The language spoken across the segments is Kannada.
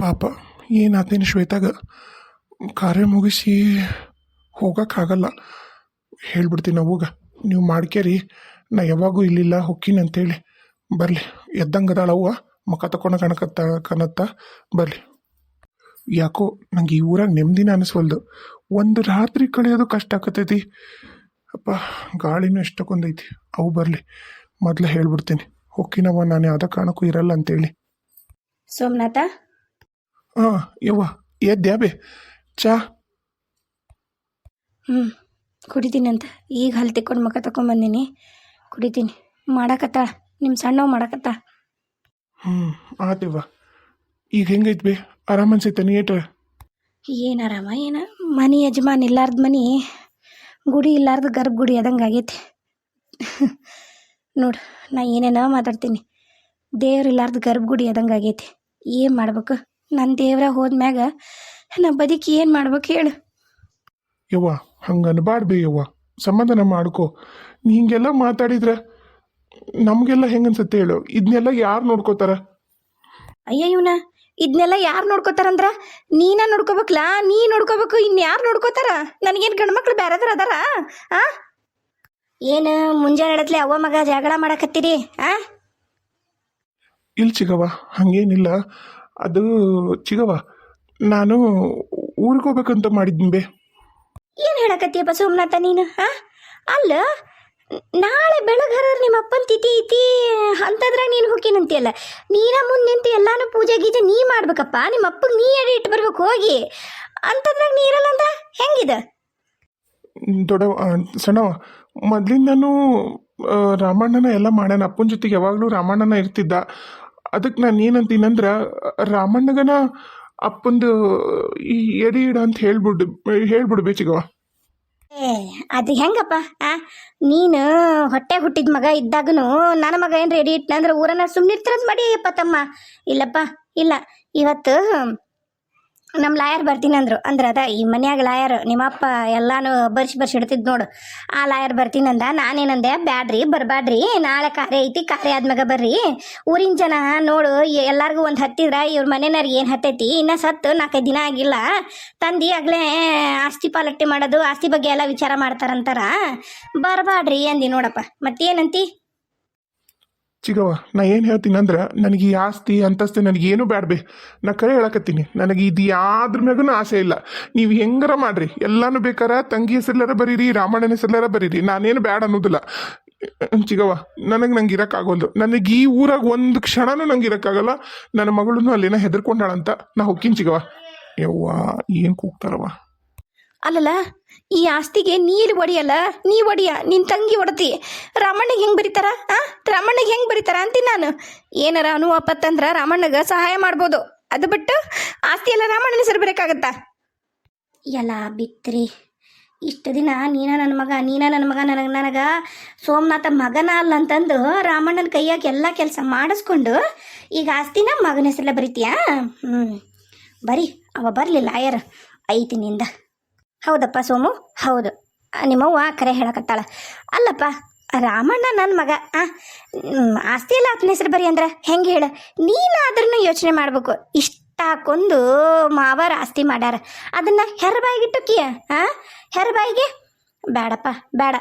ಪಾಪ ಏನಾತೇನು ಶ್ವೇತಾಗ ಕಾರ್ಯ ಮುಗಿಸಿ ಹೋಗೋಕ್ಕಾಗಲ್ಲ ಹೇಳ್ಬಿಡ್ತೀನಿ ಹೋಗ. ನೀವು ಮಾಡ್ಕೇರಿ ನಾ ಯಾವಾಗೂ ಇಲ್ಲಿಲ್ಲ, ಹೊಕ್ಕೀನಿ ಅಂತೇಳಿ. ಬರಲಿ. ಎದ್ದಂಗದಾಳ ಅವ್ವ. ಮುಖ ತಕೊಂಡು ಕಣಕತ್ತ, ಕನತ್ತ. ಬರಲಿ. ಯಾಕೋ ನಂಗೆ ಈ ಊರಾಗ ನೆಮ್ಮದಿನ ಅನಿಸ್ವಲ್ದು. ಒಂದು ರಾತ್ರಿ ಕಳೆಯೋದು ಕಷ್ಟ ಆಕತೈತಿ ಅಪ್ಪ, ಗಾಳಿನೂ ಎಷ್ಟಕ್ಕೊಂದೈತಿ. ಅವು ಬರಲಿ. ಮೊದಲು ಹೇಳ್ಬಿಡ್ತೀನಿ. ಹೊಕ್ಕಿನವ ನಾನು ಯಾವುದೇ ಕಾರಣಕ್ಕೂ ಇರಲ್ಲ ಅಂತೇಳಿ. ಸೋಮನಾಥ? ಹಾಂ ಯವ್ವ ಎದ್ದ್ಯಾಬೆ ಚಾ ಹ್ಞೂ ಕುಡಿತೀನಿ ಅಂತ. ಈಗ ಹಲ್ ತಿಕ್ಕೊಂಡು ಮುಖ ತಗೊಂಬಂದೀನಿ ಕುಡಿತೀನಿ. ಮಾಡಕತ್ತ. ನಿಮ್ಮ ಸಣ್ಣವ್ ಮಾಡಕತ್ತ. ಹ್ಞೂ ಆತಿವ್ವ ಈಗ ಹೆಂಗೈತ್ ಬೇ? ಆರಾಮ ಅನ್ಸೈತೆ ನೀ ಏಟ್ರ? ಏನು ಆರಾಮ ಏನ? ಮನೆ ಯಜಮಾನ್ ಇಲ್ಲಾರ್ದ ಮನೆ. ಗುಡಿ ಇಲ್ಲಾರ್ದ ಗರ್ಭ ಗುಡಿ ಆದಂಗೆ ಆಗೈತಿ. ನೋಡು ನಾ ಏನೇನೋ ಮಾತಾಡ್ತೀನಿ. ದೇವ್ರು ಇಲ್ಲಾರ್ದ ಗರ್ಭ ಗುಡಿ ಆದಂಗೆ ಆಗೈತಿ. ಏನು ಮಾಡ್ಬೇಕು? ನನ್ನ ದೇವ್ರ ಹೋದ್ಮ್ಯಾಗ ನಾ ಬದುಕಿ ಏನು ಮಾಡ್ಬೇಕು ಹೇಳು. ಯವ್ವ ಹಂಗೆ ಅನ್ಬಾರ್ದು ಯವ್ವ. ಸಮಾಧಾನ ಮಾಡ್ಕೋ. ನೀ ಹಿಂಗೆಲ್ಲ ಮಾತಾಡಿದ್ರೆ ನಮಗೆಲ್ಲ ಹೆಂಗೆ ಅನ್ಸುತ್ತೆ ಹೇಳು. ಇದನ್ನೆಲ್ಲ ಯಾರು ನೋಡ್ಕೋತಾರ? ಅಯ್ಯ ಇವನ ಇದನ್ನೆಲ್ಲ ಯಾರು ನೋಡ್ಕೋತಾರಂದ್ರ? ನೀನ ನೋಡ್ಕೋಬೇಕಲ್ಲ ನೀ ನೋಡ್ಕೋಬೇಕು ಇನ್ನು ಯಾರು ನೋಡ್ಕೋತಾರ? ನನಗೇನು ಗಂಡ್ಮಕ್ಳು ಬೇರೆದ್ರ ಅದಾರ? ಆ? ಏನು ಮುಂಜಾನೆ ಹೇಳತ್ಲೆ ಅವ್ವ ಮಗ ಜಗಳ ಮಾಡಕತ್ತೀರಿ ಆ? ಇಲ್ಲಿ ಚಿಗವ್ವ ಹಂಗೇನಿಲ್ಲ. ಅದು ಚಿಗವ ನಾನು ಊರಿಗೆ ಹೋಗ್ಬೇಕಂತ ಮಾಡಿದ್ನಿ ಬೇ. ಏನು ಹೇಳಕತ್ತೀಯಪ್ಪ ಸೋಮನಾಥ ನೀನು ಹಾ? ಅಲ್ಲ ನಾಳೆ ಬೆಳಗರ ನಿಮ್ಮ ಅಪ್ಪನ ತಿಥಿ ಐತಿ ಅಂತದ್ರಾಗ ನೀನು ಹೋಗಿನಂತಿಯಲ್ಲ. ನೀನ ಮುಂದೆ ನಿಂತು ಎಲ್ಲಾನು ಪೂಜೆ ಗೀಜೆ ನೀ ಮಾಡ್ಬೇಕಪ್ಪ ನಿಮ್ಮ ಅಪ್ಪಗೆ ನೀ ಎಡೆ ಇಟ್ಟು ಬರ್ಬೇಕು ಹೋಗಿ. ಅಂತದ್ರಾಗ ನೀರಲ್ಲ ಅಂದ್ರೆ ಅಂದ್ರ ಹೆಂಗಿದೆ? ದೊಡ್ಡವ ಆ, ಸಣ್ಣವ ಮೊದ್ಲಿಂದನೂ ರಾಮಣ್ಣನ ಎಲ್ಲ ಮಾಡ್ಯಾನ ಅಪ್ಪನ ಜೊತೆಗೆ ಯಾವಾಗಲೂ ರಾಮಣ್ಣನ ಇರ್ತಿದ್ದ. ಅದಕ್ಕೆ ನಾನು ಏನಂತೀನಂದ್ರೆ ರಾಮಣ್ಣಗನ ಅಪ್ಪಂದು ಈ ಎಡಿ ಇಡ ಅಂತ ಹೇಳ್ಬಿಡು ಹೇಳ್ಬಿಡ್ಬೇ ಚಿಗವ ಏ, ಅದು ಹೆಂಗಪ್ಪ, ಆ? ನೀನು ಹೊಟ್ಟೆ ಹುಟ್ಟಿದ ಮಗ ಇದ್ದಾಗನು ನನ್ನ ಮಗ ಏನು ರೆಡಿ ಇಟ್ನಂದ್ರೆ ಊರನ್ನ ಮಡಿ ಮಾಡಿಯಪ್ಪ ತಮ್ಮ. ಇಲ್ಲಪ್ಪ, ಇಲ್ಲ. ಇವತ್ತು ನಮ್ಮ ಲಾಯರ್ ಬರ್ತೀನಿ ಅಂದ್ರು. ಅಂದ್ರೆ ಅದ, ಈ ಮನ್ಯಾಗ ಲಾಯರ್ ನಿಮ್ಮಪ್ಪ ಎಲ್ಲಾನು ಬರ್ಸಿ ಬರ್ಸಿ ಇಡ್ತಿದ್ ನೋಡು. ಆ ಲಾಯರ್ ಬರ್ತೀನಂದ ನಾನೇನಂದೆ ಬ್ಯಾಡ್ರಿ, ಬರಬ್ಯಾಡ್ರಿ, ನಾಳೆ ಕಾರ್ಯ ಐತಿ, ಕಾರ್ಯ ಆದ್ಮ್ಯಾಗ ಬರ್ರಿ. ಊರಿನ ಜನ ನೋಡು ಎಲ್ಲಾರ್ಗು ಒಂದು ಹತ್ತಿದ್ರ, ಇವ್ರ ಮನೆಯವ್ರಿಗೆ ಏನು ಹತ್ತೈತಿ, ಇನ್ನ ಸತ್ತು ನಾಲ್ಕೈದು ದಿನ ಆಗಿಲ್ಲ. ತಂದಿ ಆಗ್ಲೇ ಆಸ್ತಿ ಪಾಲಟ್ಟಿ ಮಾಡೋದು, ಆಸ್ತಿ ಬಗ್ಗೆ ಎಲ್ಲ ವಿಚಾರ ಮಾಡ್ತಾರಂತಾರ. ಬರಬಾಡ್ರಿ ಅಂದಿ ನೋಡಪ್ಪ. ಮತ್ತೇನಂತಿ? ಚಿಗವ ನಾ ಏನು ಹೇಳ್ತೀನಿ ಅಂದ್ರೆ, ನನಗೆ ಈ ಆಸ್ತಿ, ಅಂತಸ್ತಿ ನನಗೇನು ಬ್ಯಾಡ್ಬೇ ನಾ ಕರೆ ಹೇಳಕತ್ತೀನಿ. ನನಗೆ ಇದು ಯಾವ್ದ್ರ ಮ್ಯಾಗೂ ಆಸೆ ಇಲ್ಲ. ನೀವು ಹೆಂಗಾರ ಮಾಡ್ರಿ. ಎಲ್ಲಾನು ಬೇಕಾರ, ತಂಗಿ ಹೆಸರ್ಲಾರ ಬರೀರಿ, ರಾಮಣ್ಣನ ಹೆಸರ್ಲಾರ ಬರೀರಿ. ನಾನೇನು ಬ್ಯಾಡ ಅನ್ನೋದಿಲ್ಲ. ಚಿಗವ್ವ, ನನಗೆ ನಂಗೆ ಇರೋಕ್ಕಾಗೋದು ನನಗೆ ಈ ಊರಾಗ ಒಂದು ಕ್ಷಣನೂ ನಂಗೆ ಇರೋಕ್ಕಾಗಲ್ಲ. ನನ್ನ ಮಗಳೂ ಅಲ್ಲಿನ ಹೆದರ್ಕೊಂಡಾಳಂತ ನಾ ಹೊಕ್ಕಿನ ಚಿಗವ್ವ. ಯವ್ವ, ಏನು ಕೂಗ್ತಾರವ ಅಲ್ಲಲ್ಲ, ಈ ಆಸ್ತಿಗೆ ನೀರು ಒಡಿಯಲ್ಲ, ನೀ ಒಡಿಯ, ನಿನ್ ತಂಗಿ ಒಡತಿ. ರಾಮಣ್ಣಗೆ ಹೆಂಗ್ ಬರೀತಾರ, ಆ? ರಾಮಣ್ಣಗೆ ಹೆಂಗ್ ಬರೀತಾರ ಅಂತೀನಿ ನಾನು. ಏನಾರ ಅನುವಾಪತ್ತಂದ್ರ ರಾಮಣ್ಣಗ ಸಹಾಯ ಮಾಡ್ಬೋದು. ಅದು ಬಿಟ್ಟು ಆಸ್ತಿ ಎಲ್ಲ ರಾಮಣ್ಣನ ಹೆಸರು ಬರೋಕ್ಕಾಗತ್ತಾ ಎಲ್ಲ ಬಿತ್ರಿ. ಇಷ್ಟು ದಿನ ನೀನ ನನ್ನ ಮಗ, ನೀನ ನನ್ನ ಮಗ, ನನಗೆ ನನಗೆ ಸೋಮನಾಥ ಮಗನ ಅಲ್ಲ ಅಂತಂದು ರಾಮಣ್ಣನ ಕೈಯಾಗ ಎಲ್ಲ ಕೆಲಸ ಮಾಡಿಸ್ಕೊಂಡು ಈಗ ಆಸ್ತಿನ ಮಗನ ಹೆಸರಲ್ಲ ಬರೀತೀಯಾ? ಹ್ಞೂ ಬರೀ, ಅವ ಬರಲಿಲ್ಲ ಲಾಯರ್. ಐತಿ ನಿಂದ ಹೌದಪ್ಪ ಸೋಮು? ಹೌದು. ನಿಮ್ಮವ್ವ ಕರೆ ಹೇಳಕತ್ತಾಳ. ಅಲ್ಲಪ್ಪ ರಾಮಣ್ಣ ನನ್ನ ಮಗ ಆ, ಆಸ್ತಿ ಎಲ್ಲ ಆತನ ಹೆಸರು ಬರೀ ಅಂದ್ರೆ ಹೆಂಗೆ ಹೇಳ? ನೀನಾದ್ರೂ ಯೋಚನೆ ಮಾಡ್ಬೇಕು. ಇಷ್ಟ ಹಾಕೊಂಡು ಮಾವರ ಆಸ್ತಿ ಮಾಡ್ಯಾರ. ಅದನ್ನ ಹೆರಬಾಯಿಗಿಟ್ಟುಕಿಯ ಆ? ಹೆರಬಾಯಿಗೆ? ಬೇಡಪ್ಪ ಬೇಡ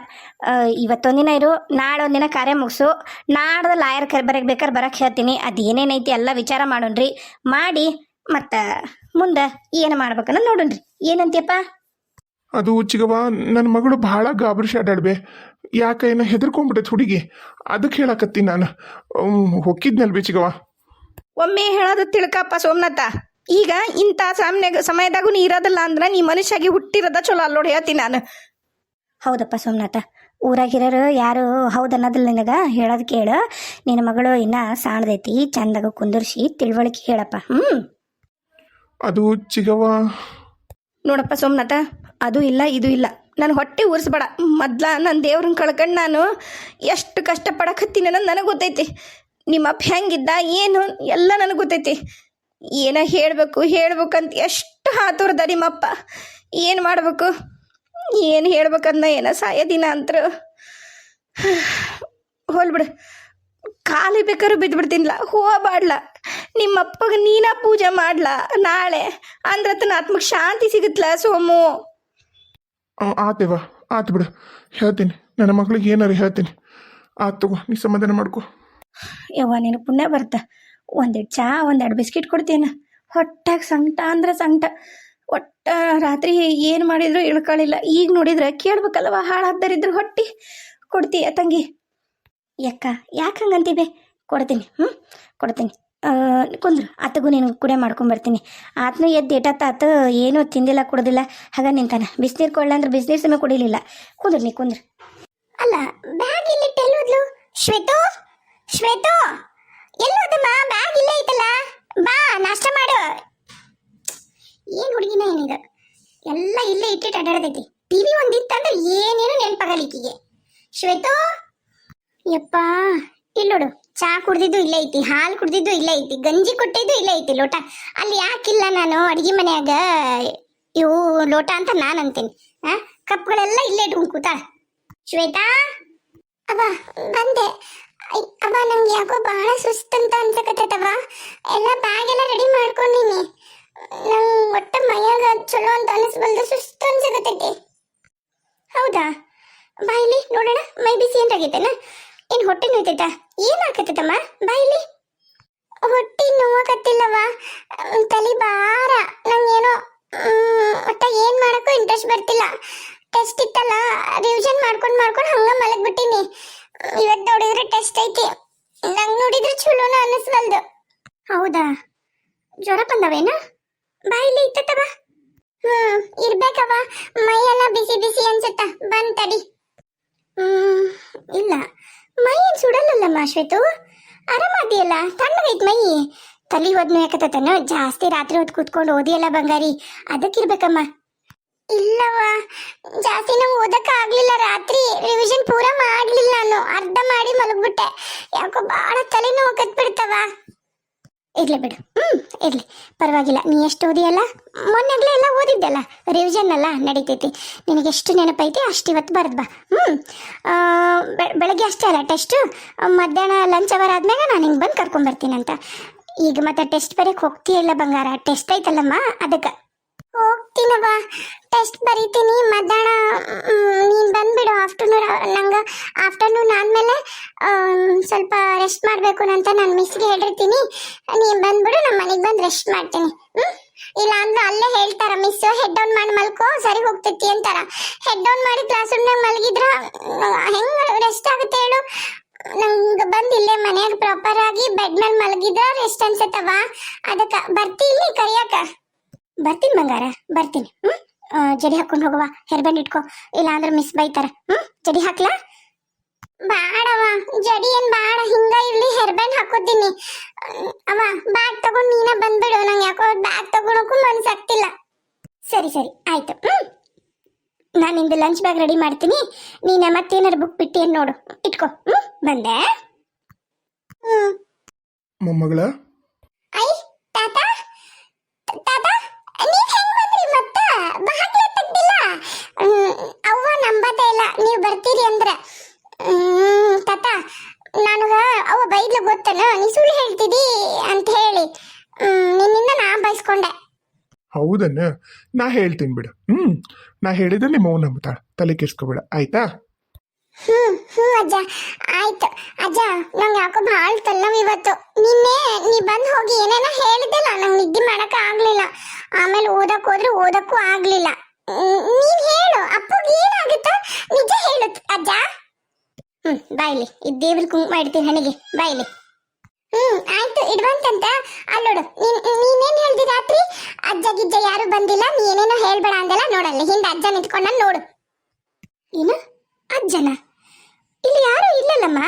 ಇವತ್ತೊಂದಿನ ಇರು ನಾಳೆ ಒಂದಿನ ಕಾರ್ಯ ಮುಗಿಸು. ನಾಡ್ದ ಲಾಯರ್ ಕರೆ ಬರಕ್ಕೆ ಬೇಕಾದ್ರೆ ಬರಕ್ಕೆ ಹೇಳ್ತೀನಿ. ಅದು ಏನೇನೈತಿ ಎಲ್ಲ ವಿಚಾರ ಮಾಡೋಣ್ರಿ. ಮಾಡಿ ಮತ್ತು ಮುಂದೆ ಏನು ಮಾಡ್ಬೇಕನ್ನ ನೋಡೋಣ್ರಿ. ಏನಂತೀಯಪ್ಪ? ಅದು ಚಿಗವ ನನ್ನ ಮಗಳು ಭಾಳ ಗಾಬರಿ ಶಾಡಾಡ್ಬೆ ಯಾಕೆ ಏನೋ ಹೆದರ್ಕೊಂಡ್ಬಿಟ್ಟೈತೆ ಹುಡುಗಿ? ಅದಕ್ಕೆ ಹೇಳಕತ್ತೀನಿ ನಾನು. ಹೊಕ್ಕಿದ್ನಲ್ಬೇ ಚಿಗವ. ಒಮ್ಮೆ ಹೇಳೋದು ತಿಳ್ಕಪ್ಪ ಸೋಮನಾಥ. ಈಗ ಇಂಥ ಸಾಮ್ಯ ಸಮಯದಾಗೂ ನೀ ಇರೋದಿಲ್ಲ ಅಂದ್ರೆ ನೀ ಮನುಷ್ಯಾಗಿ ಹುಟ್ಟಿರೋದ ಚಲೋ ಅಲ್ಲ ನೋಡಿ ಹೇಳ್ತೀನಿ ನಾನು. ಹೌದಪ್ಪ ಸೋಮನಾಥ. ಊರಾಗಿರೋರು ಯಾರು ಹೌದು ಅನ್ನೋದಿಲ್ಲ ನಿನಗ? ಹೇಳೋದು ಕೇಳು. ನಿನ್ನ ಮಗಳು ಇನ್ನ ಸಾಣದೈತಿ ಚಂದಾಗ ಕುಂದರ್ಸಿ ತಿಳುವಳಿಕೆ ಹೇಳಪ್ಪ. ಹ್ಞೂ ಅದು ಚಿಗವ. ನೋಡಪ್ಪ ಸೋಮನಾಥ ಅದು ಇಲ್ಲ, ಇದು ಇಲ್ಲ. ನಾನು ಹೊಟ್ಟೆ ಉರ್ಸ್ಬೇಡ ಮೊದ್ಲ ನನ್ನ ದೇವ್ರನ್ನ ಕಳ್ಕೊಂಡು ನಾನು ಎಷ್ಟು ಕಷ್ಟಪಡಕತ್ತೀನಿ ಅನ್ನೋದು ನನಗೆ ಗೊತ್ತೈತಿ. ನಿಮ್ಮ ಅಪ್ಪ ಹೆಂಗಿದ್ದ, ಏನು, ಎಲ್ಲ ನನಗೆ ಗೊತ್ತೈತಿ. ಏನ ಹೇಳಬೇಕು, ಹೇಳ್ಬೇಕಂತ ಎಷ್ಟು ಹಾತುರ್ದ ನಿಮ್ಮಪ್ಪ ಏನು ಮಾಡಬೇಕು? ಏನು ಹೇಳ್ಬೇಕಂದ ಏನ ಸಾಯ ದಿನ ಅಂತರು ಹೋಲ್ಬಿಡು ಖಾಲಿ ಬೇಕಾದ್ರೂ ಬಿದ್ದುಬಿಡ್ತೀನಿಲ್ಲ ಹೋಗಬಾಡ್ಲ. ನಿಮ್ಮ ಅಪ್ಪಗೆ ನೀನ ಪೂಜೆ ಮಾಡ್ಲಾ. ನಾಳೆ ಅಂದ್ರತನ ಆತ್ಮಕ್ಕೆ ಶಾಂತಿ ಸಿಗುತ್ತಲ್ಲ ಸೋಮು. ಆತೇವ ಆತು ಬಿಡು. ಹೇಳ್ತೀನಿ. ನನ್ನ ಮಗಳಿಗೆ ಏನಾರು ಹೇಳ್ತೀನಿ. ಆತು ತಗೋ, ನೀ ಸಮಾಧಾನ ಮಾಡ್ಕೊ. ಯವ್ವ ನೀನು ಪುಣ್ಯ ಬರ್ತ. ಒಂದೆರಡು ಚಾ ಒಂದೆರಡು ಬಿಸ್ಕಿಟ್ ಕೊಡ್ತೇನೆ. ಹೊಟ್ಟಾಗ ಸಂಕಟ ಅಂದ್ರೆ ಸಂಕಟ. ಒಟ್ಟ ರಾತ್ರಿ ಏನು ಮಾಡಿದ್ರು ಇಳ್ಕೊಳ್ಳಿಲ್ಲ ಈಗ ನೋಡಿದ್ರೆ ಕೇಳ್ಬೇಕಲ್ವ ಹಾಳಾದ್ದರಿದ್ರು ಹೊಟ್ಟಿ. ಕೊಡ್ತೀಯ ತಂಗಿ? ಯಕ್ಕ, ಯಾಕೆ ಹಂಗಂತೀವಿ ಕೊಡ್ತೀನಿ ಹ್ಞೂ ಕೊಡ್ತೀನಿ. ಕುಂದ್ರು. ಆತಗೂ ನೀನು ಕುಡಿಯ ಮಾಡ್ಕೊಂಬರ್ತೀನಿ ಆತನು ಎದ್ದು ಏಟತ್ತಾತ ಏನೂ ತಿಂದಿಲ್ಲ, ಕುಡ್ದಿಲ್ಲ. ಹಾಗ ನಿಂತಾನ. ಬಿಸಿನೀರು ಕೊಳ್ಳ ಅಂದ್ರೆ ಬಿಸಿನೀರು ಸಮಯ ಕುಡಿಲಿಲ್ಲ. ಕುಂದ್ರು, ನೀ ಕುಂದ್ರು. ಅಲ್ಲ ಬ್ಯಾಗ್ ಇಲ್ಲಿ ಎಲ್ಲೋದ್ಲು ಶ್ವೇತು? ಶ್ವೇತು? ಎಲ್ಲೋದಮ್ಮ ಬ್ಯಾಗ್ ಇಲ್ಲೇ ಐತಲ್ಲ? ಬಾ, ನಾಷ್ಟ ಮಾಡು. ಏನು ಹುಡುಗಿನ ಏನಿದು? ಎಲ್ಲ ಇಲ್ಲೇ ಇಟ್ಟಿಟ್ಟು ಅಡ್ಡಾಡತೈತಿ ಟಿವಿ ಒಂದಿತ್ತಂದ್ರೆ ಏನೇನು ನೆನಪಾಗಲಿಕ್ಕಿಗೆ ಶ್ವೇತು? ಯಪ್ಪ ಇಲ್ಲೋಡು ಚಾ ಕುಡ್ದಿದ್ದು ಇಲ್ಲೇ ಐತಿ ಹಾಲು ಕುಡ್ದಿದ್ದು ಇಲ್ಲೇ ಐತಿ ಗಂಜಿ ಕೊಟ್ಟಿದ್ದು ಇಲ್ಲೇ ಐತಿ ಲೋಟ. ಅಲ್ಲಿ ಯಾಕಿಲ್ಲ ನಾನು ಅಡಿಗೆ ಮನ್ಯಾಗ ಇವು ಲೋಟ ಅಂತ ನಾನು ಅಂತೀನಿ. ಆ ಕಪ್ಗಳೆಲ್ಲ ಇಲ್ಲೇ ಇಟ್ಕೊಂಡು ಕೂತಾಳ. ಶ್ವೇತಾ? ಅವ ಬಂದೆ. ಅವ ನಂಗೆ ಯಾಕೋ ಬಹಳ ಸುಸ್ತಂತ ಅನ್ಸಕತ್ತವ ಎಲ್ಲ ಬ್ಯಾಗ್ ಎಲ್ಲ ರೆಡಿ ಮಾಡ್ಕೊಂಡಿನಿ. ನಂಗೆ ಒಟ್ಟ ಮೈಯಾಗ ಚಲೋ ಅಂತ ಅನಿಸ್ಬಲ್ದು ಸುಸ್ತು ಅನ್ಸಕತ್ತೈತಿ. ಹೌದಾ? ಬಾಯಿಲಿ ನೋಡೋಣ ಮೈ ಬಿಸಿ ಏನಾಗೈತೆನ ಏನ್ ಹೊಟ್ಟೆ ನೋಯ್ತೈತ? ಏನ್ ಆಕತ್ತಮ್ಮ ಬಾಯಿಲಿ ಹೊಟ್ಟೆ ನೋವಾಕತ್ತಿಲ್ಲವ ತಲೆ ಭಾರ. ನಂಗೇನೋ ಒಟ್ಟ ಏನ್ ಮಾಡಕ್ಕೂ ಇಂಟ್ರೆಸ್ಟ್ ಬರ್ತಿಲ್ಲ. ಟೆಸ್ಟ್ ಇತ್ತಲ್ಲ ರಿವಿಷನ್ ಮಾಡ್ಕೊಂಡು ಮಾಡ್ಕೊಂಡು ಹಂಗ ಮಲಗ್ಬಿಟ್ಟಿನಿ. ಇವತ್ತು ನೋಡಿದ್ರೆ ಟೆಸ್ಟ್ ಐತಿ. ನಂಗ್ ನೋಡಿದ್ರೆ ಚಲೋನ ಅನ್ನಿಸ್ವಲ್ದು ಹೌದಾ? ಜ್ವರ ಬಂದವೇನ? ಬಾಯಿಲಿ ಇತ್ತವ ಹ್ಮ್ ಇರ್ಬೇಕವ ಮೈಯೆಲ್ಲ ಬಿಸಿ ಬಿಸಿ ಅನ್ಸುತ್ತ? ಬಂದ್ ತಡಿ. ಹ್ಮ್, ಇಲ್ಲ. ಮೈ ಸುಡಲ್ಲಲ್ಲಮ್ಮ ಶ್ವೇತು? ಆರಾಮಾದಿಯಲ್ಲ? ತಣ್ಣಗೈತ್ ಮೈ. ತಲಿ ಓದ್ನು ಯಾಕತ್ತನ ಜಾಸ್ತಿ ರಾತ್ರಿ ಹೊತ್ತು ಕೂತ್ಕೊಂಡು ಓದಿಯಲ್ಲ ಬಂಗಾರಿ. ಅದಕ್ಕಿರ್ಬೇಕಮ್ಮ. ಇಲ್ಲವ ಜಾಸ್ತಿ ನಂಗೆ ಓದಕ್ಕೆ ಆಗ್ಲಿಲ್ಲ ರಾತ್ರಿ ರಿವಿಷನ್ ಪೂರ ಮಾಡ್ಲಿಲ್ಲ ನಾನು. ಅರ್ಧ ಮಾಡಿ ಮಲಗ್ಬಿಟ್ಟೆ. ಯಾಕೋ ಭಾಳ ತಲೆನೋವು ಕತ್ಬಿಡ್ತವ ಇರ್ಲಿ ಬಿಡು. ಇರ್ಲಿ, ಪರವಾಗಿಲ್ಲ. ನೀ ಎಷ್ಟು ಓದಿಯಲ್ಲ? ಮೊನ್ನೆಗ್ಲೇ ಎಲ್ಲ ಓದಿದ್ದಲ್ಲ. ರಿವಿಷನ್ ಅಲ್ಲ ನಡೀತೈತಿ. ನಿನಗೆ ಎಷ್ಟು ನೆನಪೈತಿ ಅಷ್ಟು ಇವತ್ತು ಬರೆದು ಬಾ. ಹ್ಞೂ ಬೆಳಗ್ಗೆ ಅಷ್ಟೇ ಅಲ್ಲ ಟೆಸ್ಟು ಮಧ್ಯಾಹ್ನ ಲಂಚ್ ಅವರ್ ಆದ್ಮ್ಯಾಗ ನಾನು ಹಿಂಗೆ ಬಂದು ಕರ್ಕೊಂಡ್ಬರ್ತೀನಂತ ಈಗ ಮತ್ತೆ ಟೆಸ್ಟ್ ಬರೀಕ್ ಹೋಗ್ತೀಯಲ್ಲ ಬಂಗಾರ? ಟೆಸ್ಟ್ ಐತಲ್ಲಮ್ಮ, ಅದಕ್ಕೆ ಹೋಗ್ತೀನವ್ವ ಟೆಸ್ಟ್ ಬರೀತೀನಿ ಮಧ್ಯಾಹ್ನ ನೀನು ಬಂದ್ಬಿಡು ಆಫ್ಟರ್ನೂನ್ ನಂಗೆ ಆಫ್ಟರ್ನೂನ್ ಆದಮೇಲೆ ಸ್ವಲ್ಪ ರೆಸ್ಟ್ ಅಂತ ನಾನು ಮಿಸ್ಗೆ ಹೇಳಿರ್ತೀನಿ. ನೀನು ಬಂದ್ಬಿಡು ನಮ್ಮ ಮನೆಗೆ ಬಂದು ರೆಸ್ಟ್ ಮಾಡ್ತೀನಿ. ಹ್ಞೂ ಇಲ್ಲ ಅಂದ್ರೆ ಅಲ್ಲೇ ಹೇಳ್ತಾರ ಮಿಸ್ ಹೆಡ್ ಡೌನ್ ಮಾಡಿ ಮಲ್ಕೋ, ಸರಿ ಹೋಗ್ತೈತಿ ಅಂತಾರ. ಹೆಡ್ ಡೌನ್ ಮಾಡಿ ಕ್ಲಾಸ್ ರೂಮ್ನಾಗ ಮಲಗಿದ್ರ, ಹೆಂಗೆ ರೆಸ್ಟ್ ಆಗುತ್ತೆ ಹೇಳು? ನಂಗೆ ಬಂದು ಇಲ್ಲೇ ಮನ್ಯಾಗ ಪ್ರಾಪರ್ ಆಗಿ ಬೆಡ್ ಮೇಲೆ ಮಲಗಿದ್ರ ರೆಸ್ಟ್ ಅನ್ಸತ್ತವ. ಅದಕ್ಕೆ, ಬರ್ತಿ ಇಲ್ಲಿ ಕರಿಯಾಕ. ಬರ್ತೀನಿ ಬಂಗಾರ, ಬರ್ತೀನಿ. ಹ್ಮ್? ಜಡಿ ಹಾಕೊಂಡು ಹೋಗುವ ಹೆರ್ಬಂಡ್ ಇಟ್ಕೋ. ಇಲ್ಲ ಅಂದ್ರೆ ಮಿಸ್ ಬೈತಾರ. ಹ್ಮ್? ಜಡಿ ಹಾಕ್ಲಾ? ಬಾಡವ ಜಡಿ ಏನ್ ಹಾಕೋತೀನಿ. ಅವ ಬ್ಯಾಗ್ ತಗೊಂಡ್ ನೀನ ಬಂದ್ಬಿಡು. ನಂಗೆ ಯಾಕೋ ಬ್ಯಾಗ್ ತಗೊಳಕ್ಕೂ ಮನ್ಸಾಗ್ತಿಲ್ಲ. ಸರಿ ಸರಿ, ಆಯ್ತು. ಹ್ಮ್. ನಾನು ನಿಂದು ಲಂಚ್ ಬ್ಯಾಗ್ ರೆಡಿ ಮಾಡ್ತೀನಿ. ನೀನ ಮತ್ತೇನಾರು ಬುಕ್ ಬಿಟ್ಟಿಯನ್ನು ನೋಡು. ಇಟ್ಕೋ. ಹ್ಮ್. ಬಂದೆ. ಹ್ಮ್ ಮೊಮ್ಮಗಳ ಐ ತಾತ ತಾತ ನೀವ್ ಹೆಂಗ್ ಬಂದ್ರಿ ಮತ್ತ ಬಾಗ್ಲ ತೆಗ್ದಿಲ್ಲ ಹ್ಮ್, ಅವ್ವ ನಂಬದೇ ಇಲ್ಲ ನೀವ್ ಬರ್ತೀರಿ ಅಂದ್ರ ಹ್ಮ್, ತಾತ ನನಗ ಅವ ಬೈದ್ಲು ಗೊತ್ತನ ನೀ ಸುಳ್ಳು ಹೇಳ್ತಿದಿ ಅಂತ ಹೇಳಿ ಹ್ಮ್, ನಿನ್ನಿಂದ ನಾ ಬೈಸ್ಕೊಂಡೆ ಹೌದನ್ನ ನಾ ಹೇಳ್ತೀನಿ ಬಿಡು. ಹ್ಮ್ ನಾ ಹೇಳಿದ್ರೆ ನಿಮ್ಮ ಅವ್ವ ನಂಬ್ತಾಳೆ ತಲೆ ಕೆಡ್ಸ್ಕೊಬೇಡ. ಆಯ್ತಾ? ಹ್ಮ್ ಹ್ಮ್ ಅಜ್ಜ. ಆಯ್ತು. ಅಜ್ಜ ನಂಗೆ ಯಾಕೋ ಭಾಳ ತಲ್ಲವ್ ಇವತ್ತು. ನಿನ್ನೆ ನೀ ಬಂದು ಹೋಗಿ ಏನೇನೋ ಹೇಳಿದೆಲ್ಲ ನಂಗೆ ನಿದ್ದೆ ಮಾಡಕ್ ಆಗ್ಲಿಲ್ಲ. ಆಮೇಲೆ ಓದಕ್ ಹೋದ್ರೆ ಓದಕ್ಕೂ ಆಗ್ಲಿಲ್ಲ. ಹ್ಮ್, ಹೇಳು. ಅಪ್ಪಗೆ ಏನಾಗುತ್ತ ನಿಜ ಹೇಳು ಅಜ್ಜ. ಹ್ಮ್ ಬಾಯ್ಲಿ ಈ ದೇವ್ರ ಕುಂಕುಮ ಇಡ್ತೀನಿ ಹಣಿಗೆ. ಬಾಯ್ಲಿ ಹ್ಮ್, ಆಯ್ತು ಇಡುವಂತಂತ ಅಲ್ಲೋಡು ನೀನ್, ನೀನೇನ್ ಹೇಳ್ದಿ ರಾತ್ರಿ? ಅಜ್ಜ ಗಿಜ್ಜ ಯಾರು ಬಂದಿಲ್ಲ ನೀ ಏನೇನೋ ಹೇಳ್ಬೇಡ ಅಂದಲ್ಲ, ನೋಡಲ್ಲಿ, ಹಿಂದೆ ಅಜ್ಜ ನಿಂತ್ಕೊಂಡ ನೋಡು. ಏನು? ಅಜ್ಜನ? ಇಲ್ಲಿ ಯಾರು ಇಲ್ಲಲ್ಲಮ್ಮ?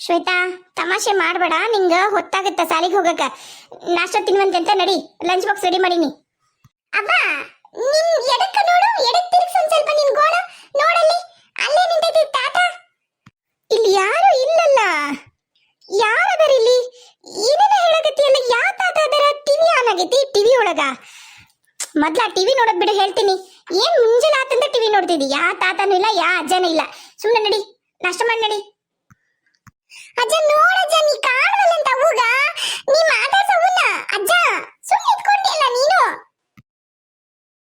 ಶ್ವೇತಾ, ತಮಾಷೆ ಮಾಡಬೇಡ, ನಿಂಗ ಹೊತ್ತಾಗತ್ತ ಸಾಲಿಗೆ ಹೋಗಕ? ನಾಷ್ಟ ತಿನ್ವಂತೆ ಅಂತ ನಡಿ ಲಂಚ್ ಬಾಕ್ಸ್ ರೆಡಿ ಮಾಡೀನಿ. ಅಬ್ಬ ನಿನ್ ಎಡಕ್ಕ ನೋಡು ಎಡಕ್ ತಿರುಗ್ಸ್ ಒಂದ್ ಸ್ವಲ್ಪ ನಿನ್ ಗೋಣ ನೋಡಲ್ಲಿ, ಅಲ್ಲೇ ನಿಂತೈತಿ ತಾತ. ಇಲ್ಲಿ ಯಾರು ಇಲ್ಲಲ್ಲ. ಯಾರದರ ಇಲ್ಲಿ ಏನೇನ ಹೇಳಕತ್ತಿಯಲ್ಲ? ಯಾ ತಾತ ಅದರ ಟಿವಿ ಆನ್ ಆಗೈತಿ? ಟಿವಿ ಒಳಗ? ಮೊದ್ಲ ಟಿವಿ ನೋಡಕ್ ಬಿಡು, ಹೇಳ್ತೀನಿ. ಏನ್ ಮುಂಜಾನೆ ಆತಂದ ಟಿವಿ ನೋಡ್ತಿದ್ದಿ? ಯಾ ತಾತನೂ ಇಲ್ಲ, ಯಾ ಅಜ್ಜನೂ ಇಲ್ಲ. ಸುಮ್ಮನೆ ನಡಿ, ನಾಷ್ಟ ಮಾಡಿ ನಡಿ. ಅಜ್ಜ ನೋಡಜ್ಜ ನೀ ಕಾಣವಲ್ಲಂತ ಅವ್ವಗ ನೀ ಮಾತಾಡ್ಸವುಲ್ಲ ಅಜ್ಜ ಸುಮ್ಮನೆ